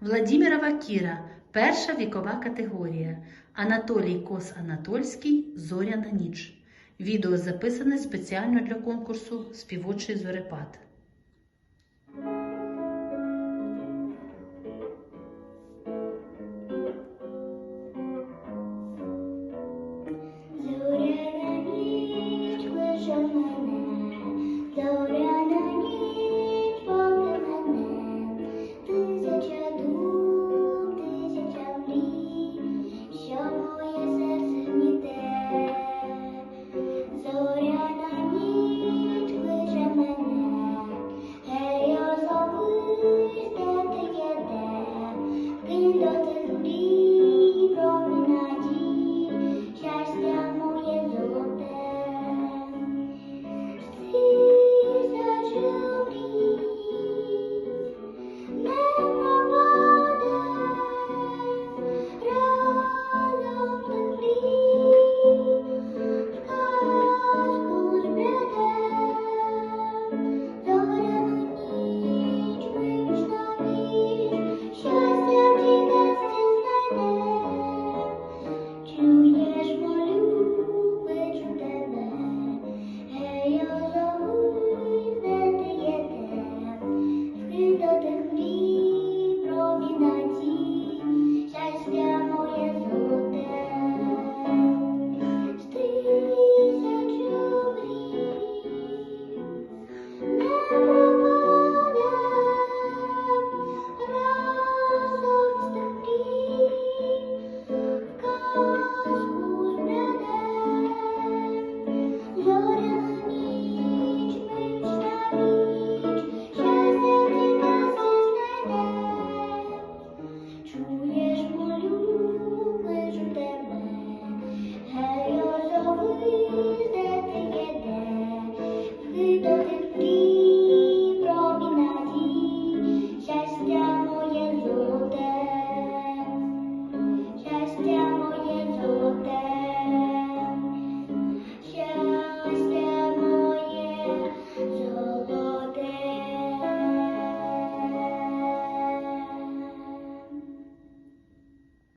Владімірова Кіра перша вікова категорія. Анатолій Кос Анатольський Зоряна ніч. Відео записане спеціально для конкурсу Співочий зорепад. So